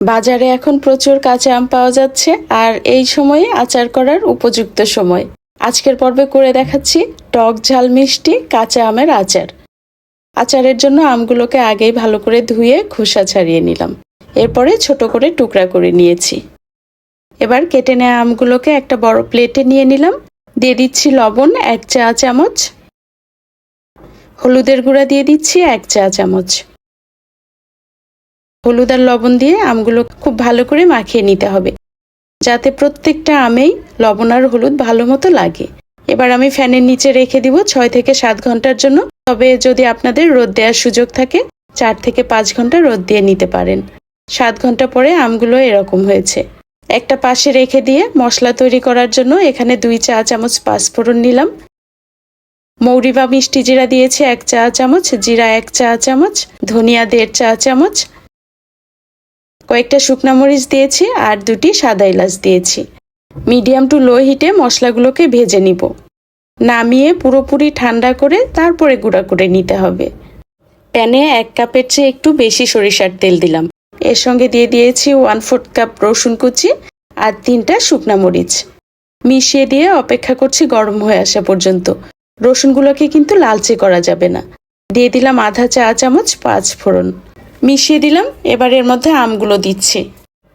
বাজারে এখন প্রচুর কাঁচা আম পাওয়া যাচ্ছে, আর এই সময়ে আচার করার উপযুক্ত সময়। আজকের পর্বে করে দেখাচ্ছি টক ঝাল মিষ্টি কাঁচা আমের আচার। আচারের জন্য আমগুলোকে আগেই ভালো করে ধুয়ে খোসা ছাড়িয়ে নিলাম। এরপরে ছোট করে টুকরা করে নিয়েছি। এবার কেটে নেওয়া আমগুলোকে একটা বড় প্লেটে নিয়ে নিলাম। দিয়ে দিচ্ছি লবণ এক চা চামচ। হলুদের গুঁড়া দিয়ে দিচ্ছি এক চা চামচ। হলুদ আর লবণ দিয়ে আমগুলো খুব ভালো করে মাখিয়ে নিতে হবে। যাতে প্রত্যেকটা আমেই লবণ আর হলুদ ভালো মতো লাগে। এবার আমি ফ্যানের নিচে রেখে দিব ছয় থেকে সাত ঘণ্টার জন্য। তবে যদি আপনাদের রোদ দেওয়ার সুযোগ থাকে, চার থেকে পাঁচ ঘণ্টা রোদ দিয়ে নিতে পারেন। সাত ঘণ্টা পরে আমগুলো এরকম হয়েছে। একটা পাশে রেখে দিয়ে মশলা তৈরি করার জন্য এখানে দুই চা চামচ পাঁচফোড়ন নিলাম। মৌরি বা মিষ্টি জিরা দিয়েছি এক চা চামচ, জিরা এক চা চামচ, ধনিয়া দেড় চা চামচ কয়েকটা শুকনা মরিচ দিয়েছি আর দুটি সাদা এলাচ দিয়েছি। মিডিয়াম টু লো হিটে মশলাগুলোকে ভেজে নিব। নামিয়ে পুরোপুরি ঠান্ডা করে তারপরে গুঁড়া করে নিতে হবে। প্যানে এক কাপের চেয়ে একটু বেশি সরিষার তেল দিলাম। এর সঙ্গে দিয়ে দিয়েছি ওয়ান ফোর্থ কাপ রসুন কুচি আর তিনটা শুকনা মরিচ। মিশিয়ে দিয়ে অপেক্ষা করছি গরম হয়ে আসা পর্যন্ত। রসুনগুলোকে কিন্তু লালচে করা যাবে না। দিয়ে দিলাম আধা চা চামচ পাঁচ ফোড়ন। মিশিয়ে দিলাম, এবার এর মধ্যে আমগুলো দিচ্ছি।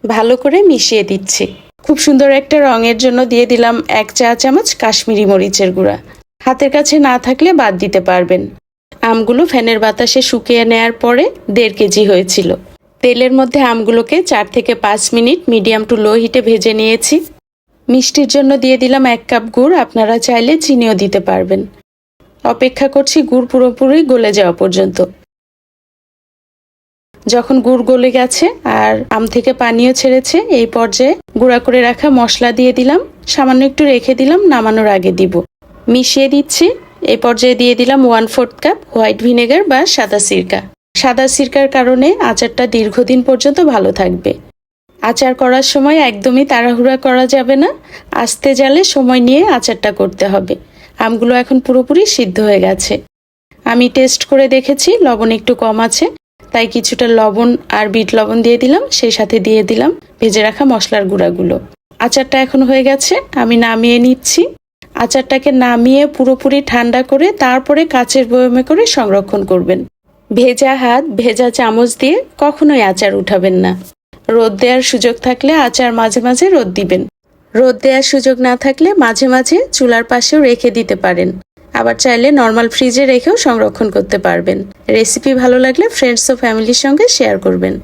ভালো করে মিশিয়ে দিচ্ছি। খুব সুন্দর একটা রঙের জন্য দিয়ে দিলাম এক চা চামচ কাশ্মীরি মরিচের গুঁড়া। হাতের কাছে না থাকলে বাদ দিতে পারবেন। আমগুলো ফ্যানের বাতাসে শুকিয়ে নেয়ার পরে দেড় কেজি হয়েছিল। তেলের মধ্যে আমগুলোকে চার থেকে পাঁচ মিনিট মিডিয়াম টু লো হিটে ভেজে নিয়েছি। মিষ্টির জন্য দিয়ে দিলাম এক কাপ গুড়, আপনারা চাইলে চিনিও দিতে পারবেন। অপেক্ষা করছি গুড় পুরোপুরি গলে যাওয়া পর্যন্ত। যখন গুড় গলে গেছে আর আম থেকে পানিও ছেড়েছে, এই পর্যায়ে গুঁড়া করে রাখা মশলা দিয়ে দিলাম। সামান্য একটু রেখে দিলাম, নামানোর আগে দিব। মিশিয়ে দিচ্ছি। এই পর্যায়ে দিয়ে দিলাম one fourth cup white vinegar বা সাদা সিরকা। সাদা সিরকার কারণে আচারটা দীর্ঘদিন পর্যন্ত ভালো থাকবে। আচার করার সময় একদমই তাড়াহুড়া করা যাবে না। আস্তে জালে সময় নিয়ে আচারটা করতে হবে। আমগুলো এখন পুরোপুরি সিদ্ধ হয়ে গেছে। আমি টেস্ট করে দেখেছি, লবণ একটু কম আছে। তাই কিছুটা লবণ আর বিট লবণ দিয়ে দিলাম, সেই সাথে দিয়ে দিলাম ভেজে রাখা মশলার গুঁড়াগুলো। আচারটা এখন হয়ে গেছে, আমি নামিয়ে নিচ্ছি। আচারটাকে নামিয়ে পুরোপুরি ঠান্ডা করে তারপরে কাচের বয়মে করে সংরক্ষণ করবেন। ভেজা হাত, ভেজা চামচ দিয়ে কখনোই আচার উঠাবেন না। রোদ দেওয়ার সুযোগ থাকলে আচার মাঝে মাঝে রোদ দিবেন। রোদ দেওয়ার সুযোগ না থাকলে মাঝে মাঝে চুলার পাশেও রেখে দিতে পারেন। আবার চাইলে নর্মাল ফ্রিজে রেখেও সংরক্ষণ করতে পারবেন। রেসিপি ভালো লাগলে ফ্রেন্ডস ও ফ্যামিলির সঙ্গে শেয়ার করবেন।